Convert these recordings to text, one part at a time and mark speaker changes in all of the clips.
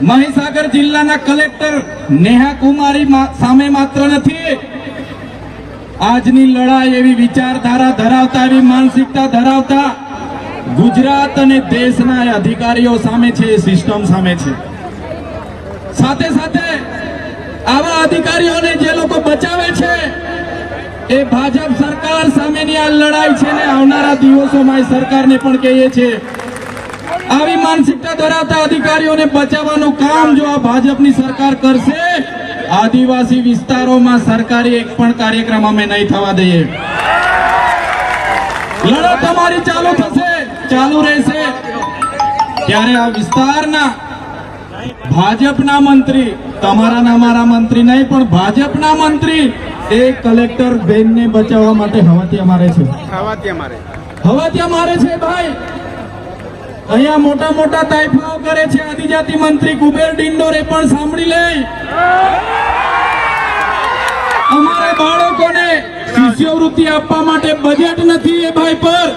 Speaker 1: મહીસાગર જિલ્લાના કલેક્ટર નેહા કુમારી સામે માત્ર નથી. આજની લડાઈ એવી વિચારધારા ધરાવતા, એવી માનસિકતા ધરાવતા ગુજરાત અને દેશના અધિકારીઓ સામે છે સિસ્ટમ સામે છે. સાથે સાથે આવા અધિકારીઓને જે લોકો બચાવે છે, એ ભાજપ સરકાર સામેની આ લડાઈ છે ને આવનારા દિવસોમાં સરકારને પણ કહીએ છીએ આવી માનસિકતા ધરાવતા અધિકારીઓને બચાવવાનું કામ જો આ ભાજપની સરકાર કરશે આદિવાસી વિસ્તારોમાં સરકારી એક પણ કાર્યક્રમ અમે નહીં થવા દઈએ. લડત અમારી ચાલુ થશે ચાલુ રહેશે. ત્યારે આ વિસ્તારના ભાજપના મંત્રી તમારા ના મારા મંત્રી નહીં પણ ભાજપના મંત્રી એ કલેક્ટર બેનને બચાવવા માટે હવાથી મારે છે.
Speaker 2: હવાથી અમારે.
Speaker 1: હવાથી મારે છે ભાઈ. અહીંયા મોટા મોટા તાઇફાઓ કરે છે. આદિજાતિ મંત્રી કુબેર ડિંડોર એ પણ સાંભળી લે અમારે બાળકોને શિષ્યવૃત્તિ આપવા માટે બજેટ નથી એ ભાઈ પર.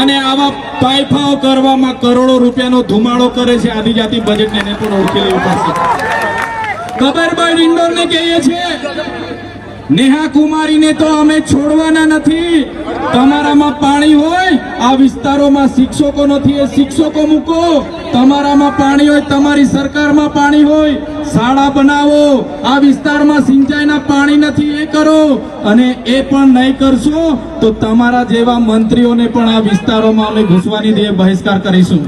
Speaker 1: અને આવા તાઇફાઓ કરવામાં કરોડો રૂપિયાનો ધુમાડો કરે છે. આદિજાતિ બજેટને એને પણ ઉકેલી લેવું કબરભાઈ ડિંડોરને કહીએ છીએ નેહા કુમારીને તો અમે છોડવાના નથી. તમારામાં પાણી હોય આ વિસ્તારોમાં શિક્ષકો નથી, એ શિક્ષકો મૂકો. તમારામાં પાણી હોય, તમારી સરકારમાં પાણી હોય, શાળા બનાવો. આ વિસ્તારમાં સિંચાઈના પાણી નથી, એ કરો. અને એ પણ નહીં કરશો, તો તમારા જેવા મંત્રીઓને પણ આ વિસ્તારોમાં અમે ઘૂસવાની દે બહિષ્કાર કરીશું.